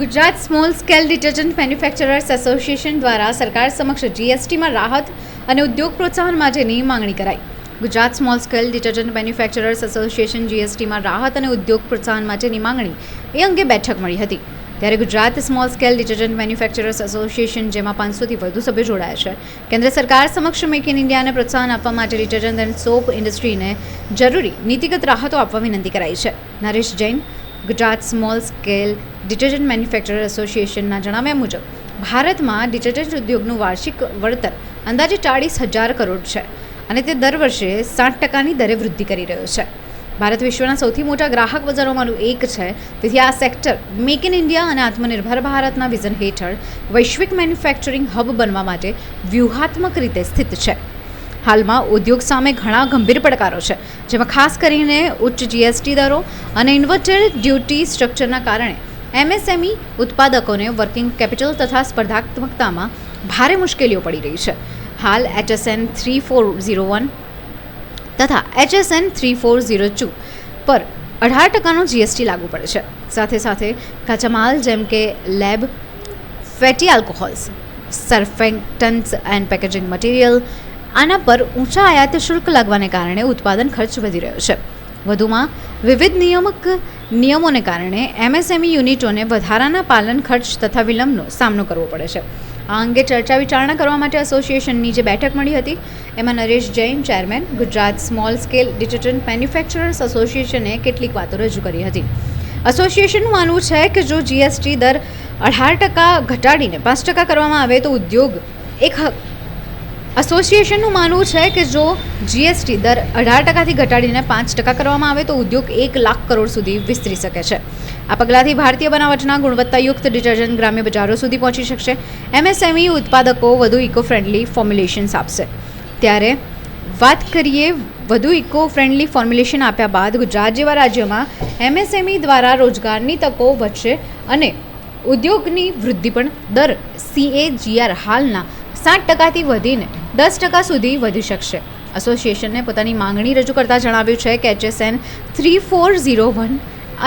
Gujarat small scale detergent manufacturers association દ્વારા સરકાર સમક્ષ જીએસટીમાં રાહત અને ઉદ્યોગ પ્રોત્સાહન માટેની માંગણી કરાઈ. Gujarat small scale detergent manufacturers association જીએસટીમાં રાહત અને ઉદ્યોગ પ્રોત્સાહન માટેની માંગણી એ અંગે બેઠક મળી હતી. ત્યારે Gujarat small scale detergent manufacturers association, જેમાં પાંચસોથી વધુ સભ્યો જોડાયા છે, કેન્દ્ર સરકાર સમક્ષ મેક ઇન ઇન્ડિયાને પ્રોત્સાહન આપવા માટે ડિટર્જન્ટ એન્ડ સોપ ઇન્ડસ્ટ્રીને જરૂરી નીતિગત રાહતો આપવા વિનંતી કરાઈ છે. Naresh Jain Gujarat small scale detergent manufacturer એસોસિએશનના જણાવ્યા મુજબ, ભારતમાં ડિટર્જન્ટ ઉદ્યોગનું વાર્ષિક વળતર અંદાજે ચાળીસ હજાર કરોડ છે અને તે દર વર્ષે સાઠ ટકાની દરે વૃદ્ધિ કરી રહ્યો છે. ભારત વિશ્વના સૌથી મોટા ગ્રાહક બજારોમાંનું એક છે. તેથી આ સેક્ટર મેક ઇન ઇન્ડિયા અને આત્મનિર્ભર ભારતના વિઝન હેઠળ વૈશ્વિક મેન્યુફેક્ચરિંગ હબ બનવા માટે વ્યૂહાત્મક રીતે સ્થિત છે. હાલમાં ઉદ્યોગ સામે ઘણા ગંભીર પડકારો છે, જેમાં ખાસ કરીને ઉચ્ચ જીએસટી દરો અને ઇન્વર્ટેડ ડ્યુટી સ્ટ્રક્ચરના કારણે એમએસએમઈ ઉત્પાદકોને વર્કિંગ કેપિટલ તથા સ્પર્ધાત્મકતામાં ભારે મુશ્કેલીઓ પડી રહી છે. હાલ HSN three four zero one તથા HSN three four zero two પર અઢાર ટકાનો જીએસટી લાગુ પડે છે. સાથે સાથે કાચા માલ જેમ કે LAB fatty alcohols surfactants and packaging material આના પર ઊંચા આયાત શુલ્ક લાગવાને કારણે ઉત્પાદન ખર્ચ વધી રહ્યો છે. વધુમાં, વિવિધ નિયામક નિયમોને કારણે એમએસએમઈ યુનિટોને વધારાના પાલન ખર્ચ તથા વિલંબનો સામનો કરવો પડે છે. આ અંગે ચર્ચા વિચારણા કરવા માટે એસોસિએશનની જે બેઠક મળી હતી, એમાં Naresh Jain, chairman, Gujarat small scale detergent manufacturers એસોસિએશને કેટલીક વાતો રજૂ કરી હતી. એસોસિએશનનું માનવું છે કે જો જીએસટી દર અઢાર ટકા ઘટાડીને પાંચ ટકા કરવામાં આવે તો ઉદ્યોગ એક એસોસિએશનનું માનવું છે કે જો જીએસટી દર અઢાર ટકાથી ઘટાડીને પાંચ ટકા કરવામાં આવે તો ઉદ્યોગ એક લાખ કરોડ સુધી વિસ્તરી શકે છે. આ પગલાંથી ભારતીય બનાવટના ગુણવત્તાયુક્ત ડિટર્જન્ટ ગ્રામ્ય બજારો સુધી પહોંચી શકશે. એમએસએમઈ ઉત્પાદકો વધુ ઇકો ફ્રેન્ડલી ફોર્મ્યુલેશન્સ આપશે. ત્યારે વાત કરીએ વધુ ઇકો ફ્રેન્ડલી ફોર્મ્યુલેશન આપ્યા બાદ ગુજરાત જેવા રાજ્યમાં એમએસએમઈ દ્વારા રોજગારની તકો વધશે અને ઉદ્યોગની વૃદ્ધિ પણ દર સીએજીઆર હાલના સાત ટકાથી વધીને દસ ટકા સુધી વધી શકશે. એસોસિએશનને પોતાની માંગણી રજૂ કરતાં જણાવ્યું છે કે HSN three four zero one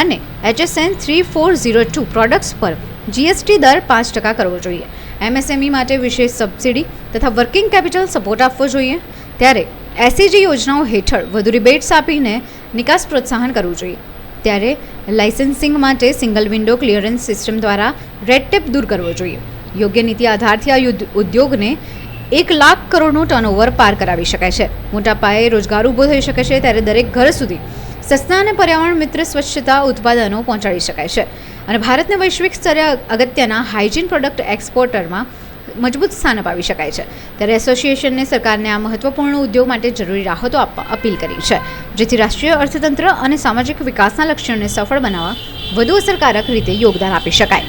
અને HSN three four zero two products પર જીએસટી દર પાંચ ટકા કરવો જોઈએ. એમએસએમઈ માટે વિશેષ સબસિડી તથા વર્કિંગ કેપિટલ સપોર્ટ આપવો જોઈએ. ત્યારે એસએજી યોજનાઓ હેઠળ વધુ રિબેટ્સ આપીને નિકાસ પ્રોત્સાહન કરવું જોઈએ. ત્યારે લાઇસન્સિંગ માટે સિંગલ વિન્ડો ક્લિયરન્સ સિસ્ટમ દ્વારા રેડ ટેપ દૂર કરવો જોઈએ. યોગ્ય નીતિ આધારથી આ ઉદ્યોગને એક લાખ કરોડનું ટર્નઓવર પાર કરાવી શકાય છે. મોટા પાયે રોજગાર ઊભો થઈ શકે છે ત્યારે દરેક ઘર સુધી સસ્તા અને પર્યાવરણ મિત્ર સ્વચ્છતા ઉત્પાદનો પહોંચાડી શકાય છે. અને ભારતને વૈશ્વિક સ્તરે અગત્યના હાઇજીન પ્રોડક્ટ એક્સપોર્ટરમાં મજબૂત સ્થાન અપાવી શકાય છે. ત્યારે એસોસિએશનને સરકારને આ મહત્વપૂર્ણ ઉદ્યોગ માટે જરૂરી રાહતો આપવા અપીલ કરી છે. જેથી રાષ્ટ્રીય અર્થતંત્ર અને સામાજિક વિકાસના લક્ષ્યોને સફળ બનાવવા વધુ અસરકારક રીતે યોગદાન આપી શકાય.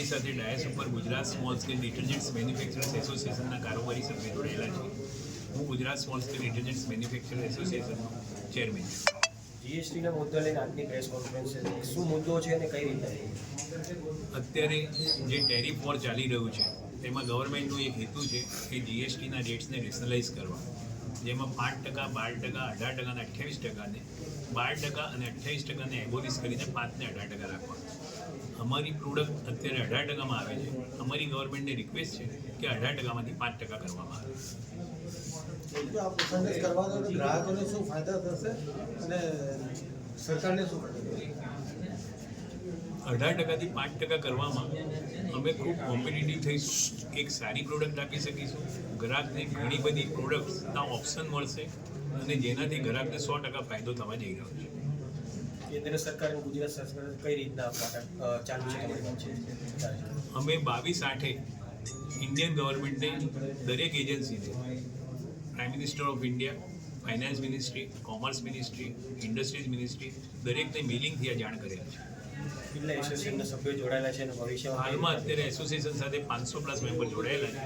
મારી સાથે ડાયસ ઉપર Gujarat small scale detergents manufacturers એસોસિએશનના કારોબારી સભ્ય જોડાયેલા છે. હું Gujarat small scale detergents manufacture એસોસિએશનનો chairman છું. જીએસટીના મુદ્દા લઈને આજની પ્રેસ કોન્ફરન્સ છે. શું મુદ્દો છે અને કઈ રીતે? અત્યારે જે ટેરિફ વોર ચાલી રહ્યું છે તેમાં ગવર્મેન્ટનો એક હેતુ છે કે જીએસટીના રેટ્સને રેશનલાઇઝ કરવા. જેમાં પાંચ ટકા, બાર ટકા, અઢાર ટકા અને અઠ્યાવીસ ટકાને બાર ટકા અને અઠ્યાવીસ ટકાને એબોલિશ કરીને પાંચને અઢાર ટકા રાખવા અમારી પ્રોડક્ટ અત્યારે અઢાર ટકામાં આવે છે. અમારી ગવર્મેન્ટને રિક્વેસ્ટ છે કે અઢાર ટકામાંથી પાંચ ટકા કરવામાં આવે. ગ્રાહકોને શું ફાયદા થશે અને સરકારને શું અઢાર ટકાથી પાંચ ટકા કરવામાં અમે ખૂબ કોમ્પિટિટિવ થઈશું. એક સારી પ્રોડક્ટ આપી શકીશું. ગ્રાહકને ઘણી બધી પ્રોડક્ટ્સના ઓપ્શન મળશે અને જેનાથી ગ્રાહકને સો ટકા ફાયદો થવા જઈ રહ્યો છે. કેન્દ્ર સરકાર અને ગુજરાત સરકાર કઈ રીતના ચાલુ છે? અમે બાવીસ આઠે ઇન્ડિયન ગવર્મેન્ટને દરેક એજન્સીને prime minister of India finance ministry commerce ministry industries ministry દરેકને મિલિંગથી આ જાણ કરેલ છે. કેટલા એસોસિએશનના સભ્યો જોડાયેલા છે અને ભવિષ્યમાં હાલમાં અત્યારે એસોસિએશન સાથે પાંચસો પ્લસ મેમ્બર જોડાયેલા છે.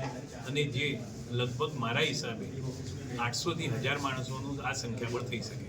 અને જે લગભગ મારા હિસાબે આઠસોથી હજાર માણસોનું આ સંખ્યા પર થઈ શકે.